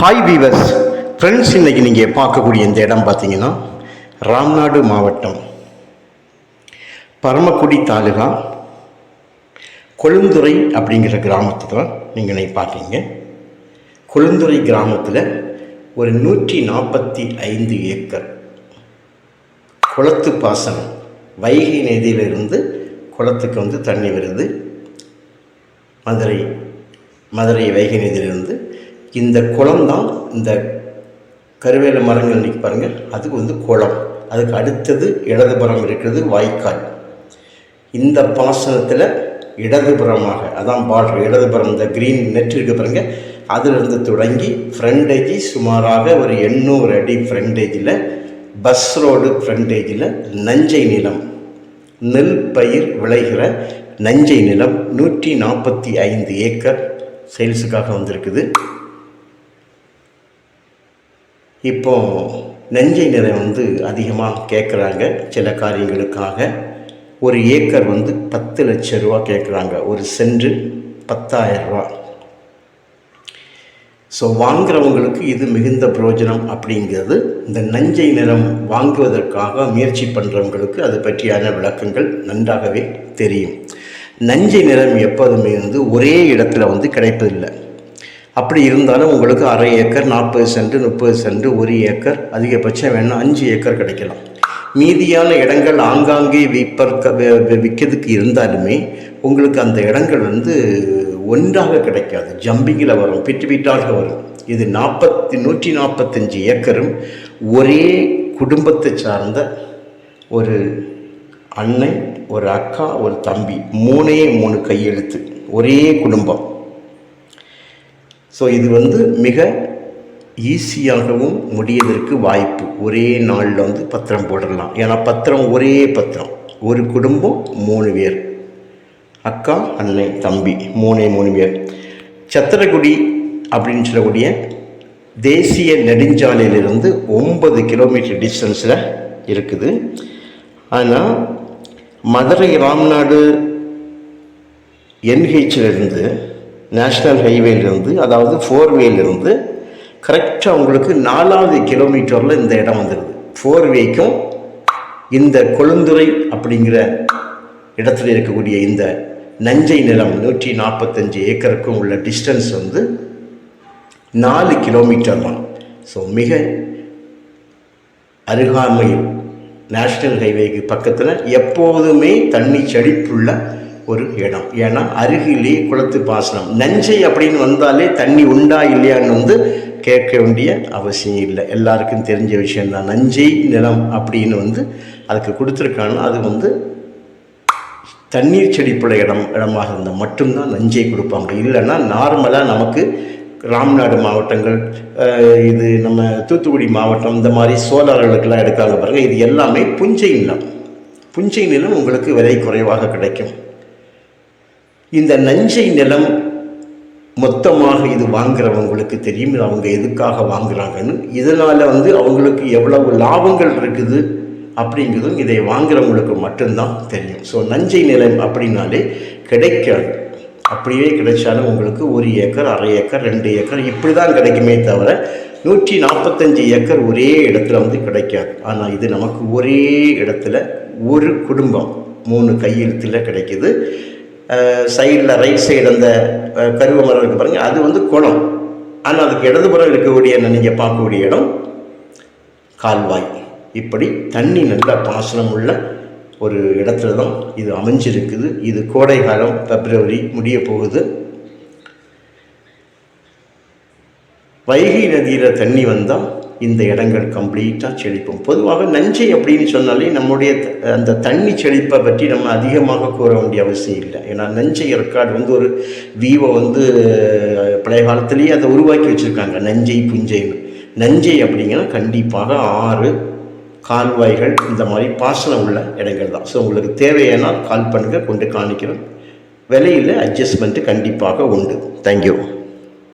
Hi viewers friends இன்றைக்கி நீங்கள் பார்க்கக்கூடிய இந்த இடம் பார்த்தீங்கன்னா ராம்நாடு மாவட்டம். பரமக்குடி தாலுகா கொழுந்துறை அப்படிங்கிற கிராமத்தை தான் நீங்கள் இன்னைக்கு பார்க்குறீங்க. கொழுந்துறை கிராமத்தில் ஒரு நூற்றி நாற்பத்தி ஐந்து ஏக்கர் குளத்து பாசனம். வைகை நதியிலிருந்து குளத்துக்கு வந்து தண்ணி வருது. மதுரை மதுரை வைகை நதியிலிருந்து இந்த குளம் தான் இந்த கருவேல மரங்கள் நிற்க பாருங்கள் அதுக்கு வந்து குளம். அதுக்கு அடுத்தது இடதுபுறம் இருக்கிறது வாய்க்கால். இந்த பாசனத்தில் இடதுபுறமாக அதான் பார்டர் இடதுபுறம் இந்த க்ரீன் நெட் இருக்கு பாருங்க. அதிலிருந்து தொடங்கி ஃப்ரண்டேஜி சுமாராக ஒரு எண்ணூறு அடி ஃப்ரண்டேஜில் பஸ் ரோடு ஃப்ரண்டேஜில் நஞ்சை நிலம் நெல் பயிர் விளைகிற நஞ்சை நிலம் நூற்றி நாற்பத்தி ஐந்து ஏக்கர் சேல்ஸுக்காக வந்திருக்குது. இப்போ நஞ்சை நிறை வந்து அதிகமாக கேட்குறாங்க சில காரியங்களுக்காக. ஒரு ஏக்கர் வந்து பத்து லட்ச ரூபா கேட்குறாங்க. ஒரு சென்று பத்தாயிரரூபா ஸோ வாங்குறவங்களுக்கு இது மிகுந்த பிரயோஜனம் அப்படிங்கிறது இந்த நஞ்சை நிறம் வாங்குவதற்காக முயற்சி பண்ணுறவங்களுக்கு அது பற்றியான விளக்கங்கள் நன்றாகவே தெரியும். நஞ்சை நிறம் எப்போதுமே வந்து ஒரே இடத்துல வந்து கிடைப்பதில்லை. அப்படி இருந்தாலும் உங்களுக்கு அரை ஏக்கர் நாற்பது சென்ட் முப்பது சென்ட் ஒரு ஏக்கர் அதிகபட்சம் வேணால் அஞ்சு ஏக்கர் கிடைக்கலாம். மீதியான இடங்கள் ஆங்காங்கே விற்பற்க விற்கிறதுக்கு இருந்தாலுமே உங்களுக்கு அந்த இடங்கள் வந்து ஒன்றாக கிடைக்காது. ஜம்பிங்கில் வரும் பிட்டு பிட்டாக வரும். இது நாற்பத்தி நூற்றி நாற்பத்தஞ்சு ஏக்கரும் ஒரே குடும்பத்தை சார்ந்த ஒரு அண்ணன் ஒரு அக்கா ஒரு தம்பி மூணே மூணு கையெழுத்து. ஒரே குடும்பம். ஸோ இது வந்து மிக ஈஸியாகவும் முடியதற்கு வாய்ப்பு. ஒரே நாளில் வந்து பத்திரம் போடலாம். ஏன்னா பத்திரம் ஒரே பத்திரம். ஒரு குடும்பம் மூணு பேர். அக்கா அண்ணன் தம்பி மூணே மூணு பேர். சத்திரக்குடி அப்படின்னு சொல்லக்கூடிய தேசிய நெடுஞ்சாலையிலிருந்து ஒன்பது கிலோமீட்டர் டிஸ்டன்ஸில் இருக்குது. ஆனால் மதுரை ராம்நாடு என்ஹெச்சிலிருந்து நேஷ்னல் ஹைவேலிருந்து அதாவது ஃபோர்வேலிருந்து கரெக்டாக உங்களுக்கு நாலாவது கிலோமீட்டரில் இந்த இடம் வந்துடுது ஃபோர்வேக்கும் இந்த கொழுந்துறை அப்படிங்கிற இடத்துல இருக்கக்கூடிய இந்த நஞ்சை நிலம் நூற்றி நாற்பத்தஞ்சு ஏக்கருக்கும் உள்ள டிஸ்டன்ஸ் வந்து நாலு கிலோமீட்டர் தான். ஸோ மிக அருகாமையில் நேஷ்னல் ஹைவேக்கு பக்கத்தில் எப்போதுமே தண்ணி செழிப்புள்ள ஒரு இடம். ஏன்னா அருகிலே குளத்து பாசனம். நஞ்சை அப்படின்னு வந்தாலே தண்ணி உண்டா இல்லையான்னு வந்து கேட்க வேண்டிய அவசியம் இல்லை. எல்லாருக்கும் தெரிஞ்ச விஷயந்தான் நஞ்சை நிலம் அப்படின்னு வந்து அதுக்கு கொடுத்துருக்காங்கன்னா அது வந்து தண்ணீர் செடிப்புள்ள இடம் இடமாக இருந்தால் மட்டும்தான் நஞ்சை கொடுப்பாங்க. இல்லைன்னா நார்மலாக நமக்கு ராம்நாடு மாவட்டங்கள் இது நம்ம தூத்துக்குடி மாவட்டம் இந்த மாதிரி சோலார்களுக்கெல்லாம் எடுக்காங்க பாருங்கள் இது எல்லாமே புஞ்சை நிலம். புஞ்சை நிலம் உங்களுக்கு விலை குறைவாக கிடைக்கும். இந்த நஞ்சை நிலம் மொத்தமாக இது வாங்குறவங்களுக்கு தெரியும் இது அவங்க எதுக்காக வாங்குறாங்கன்னு. இதனால் வந்து அவங்களுக்கு எவ்வளவு லாபங்கள் இருக்குது அப்படிங்கிறதும் இதை வாங்குறவங்களுக்கு மட்டும்தான் தெரியும். ஸோ நஞ்சை நிலம் அப்படின்னாலே கிடைக்காது. அப்படியே கிடைச்சாலும் உங்களுக்கு ஒரு ஏக்கர் அரை ஏக்கர் ரெண்டு ஏக்கர் இப்படி தான் கிடைக்குமே தவிர நூற்றி நாற்பத்தஞ்சு ஏக்கர் ஒரே இடத்துல வந்து கிடைக்காது. ஆனால் இது நமக்கு ஒரே இடத்துல ஒரு குடும்பம் மூணு கையெழுத்தில் கிடைக்கிது. சைடில் ரைட் சைடு அந்த கருவ மரம் இருக்குது பாருங்கள் அது வந்து குளம். ஆனால் அதுக்கு இடதுபுறம் இருக்கக்கூடிய நீங்கள் பார்க்கக்கூடிய இடம்? கால்வாய். இப்படி தண்ணி நல்ல பாசனம் உள்ள ஒரு இடத்துல தான் இது அமைஞ்சிருக்குது. இது கோடை காலம் பிப்ரவரி முடிய போகுது. வைகை நதியில் தண்ணி வந்தால் இந்த இடங்கள் கம்ப்ளீட்டாக செழிப்போம். பொதுவாக நஞ்சை அப்படின்னு சொன்னாலே நம்முடைய அந்த தண்ணி செழிப்பை பற்றி நம்ம அதிகமாக கூற வேண்டிய அவசியம் இல்லை. ஏன்னா நஞ்சை ரெக்கார்டு வந்து ஒரு வீவை வந்து பழைய காலத்துலேயே அதை உருவாக்கி வச்சுருக்காங்க நஞ்சை புஞ்சைன்னு. நஞ்சை அப்படிங்கன்னா கண்டிப்பாக ஆறு கால்வாய்கள் இந்த மாதிரி பாசனம் உள்ள இடங்கள் தான். ஸோ உங்களுக்கு தேவையானால் கால் பண்ணுங்கள் கொண்டு காணிக்கிறோம். விலையில் அட்ஜஸ்ட்மெண்ட்டு கண்டிப்பாக உண்டு. தேங்க்யூ